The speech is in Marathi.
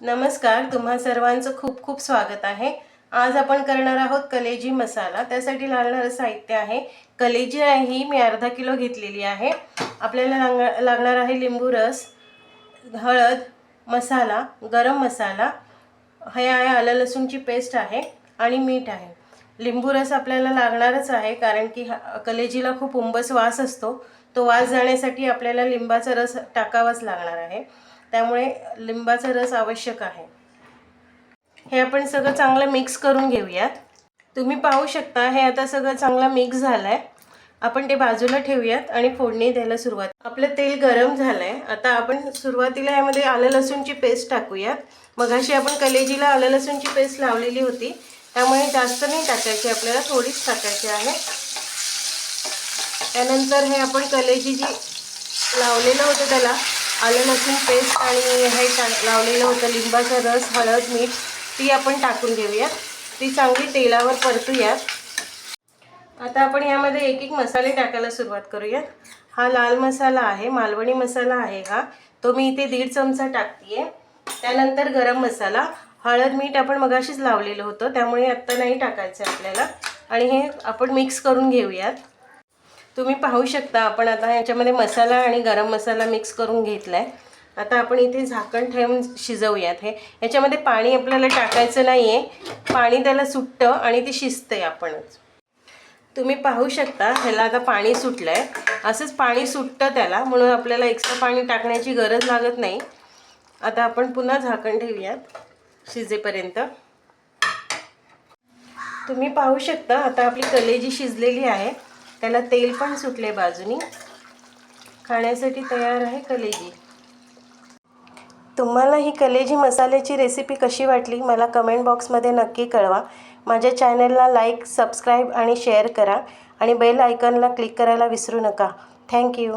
नमस्कार तुम्हा सर्वांचं खूप खूप स्वागत आहे. आज आपण करणार आहोत कलेजी मसाला. त्यासाठी लागणारं साहित्य आहे. कलेजी आहे ही मी अर्धा किलो घेतलेली आहे. आपल्याला लाग लागणार आहे लिंबू रस हळद मसाला गरम मसाला. हे आहे आलं लसूणची पेस्ट आहे आणि मीठ आहे. लिंबू रस आपल्याला लागणारच आहे कारण की हा- कलेजीला खूप उंबस वास असतो. तो वास जाण्यासाठी आपल्याला लिंबाचा रस टाकावाच लागणार आहे. त्यामुळे लिंबाचा रस आवश्यक आहे. हे आपण सगळं चांगलं मिक्स करून घेऊयात. तुम्ही पाहू शकता हे आता सगळं चांगलं मिक्स झालं आहे आपण ते बाजूला ठेवूयात आणि फोडणी द्यायला सुरुवात. आपलं तेल गरम झालं आहे आता आपण सुरुवातीला यामध्ये आलं लसूणची पेस्ट टाकूयात. मगाशी आपण कलेजीला आलं लसूणची पेस्ट लावलेली होती. त्यामुळे जास्त नाही टाकायची आपल्याला थोडीच टाकायची आहे. त्यानंतर हे आपण कलेजी जी लावलेलं होतं त्याला आलं लसूण पेस्ट आणि हे लावलेलं होतं लिंबाचा रस हळद मीठ ती आपण टाकून घेऊयात ती चांगली तेलावर परतूयात. आता आपण यामध्ये एक एक मसाले टाकायला सुरुवात करूया हा लाल मसाला आहे मालवणी मसाला आहे हा. तो मी इथे दीड चमचा टाकते त्यानंतर गरम मसाला हळद मीठ आपण मगाशीच लावलेलं होतं त्यामुळे आत्ता नाही टाकायचं आहे आपल्याला. आणि हे आपण मिक्स करून घेऊयात. तुम्ही पाहू शकता आपण आता ह्याच्यामध्ये मसाला आणि गरम मसाला मिक्स करून घेतला आहे आता आपण इथे झाकण ठेवून शिजवूयात हे. ह्याच्यामध्ये पाणी आपल्याला टाकायचं नाही आहे पाणी त्याला सुटतं आणि ते शिजतं आपणच. तुम्ही पाहू शकता ह्याला आता पाणी सुटलं आहे असंच पाणी सुटतं त्याला म्हणून आपल्याला एक्स्ट्रा पाणी टाकण्याची गरज लागत नाही. आता आपण पुन्हा झाकण ठेवूयात. शिजेपर्यंत. तुम्ही पाहू शकता आता आपली कलेजी शिजलेली आहे त्याला तेल पण सुटले बाजूनी. खाण्यासाठी तयार आहे कलेजी तुम्हाला ही कलेजी मसाल्याची रेसिपी कशी वाटली मला कमेंट बॉक्समध्ये नक्की कळवा. माझ्या चॅनलला लाईक सबस्क्राईब आणि शेअर करा. आणि बेल आयकॉनला क्लिक करायला विसरू नका. थँक्यू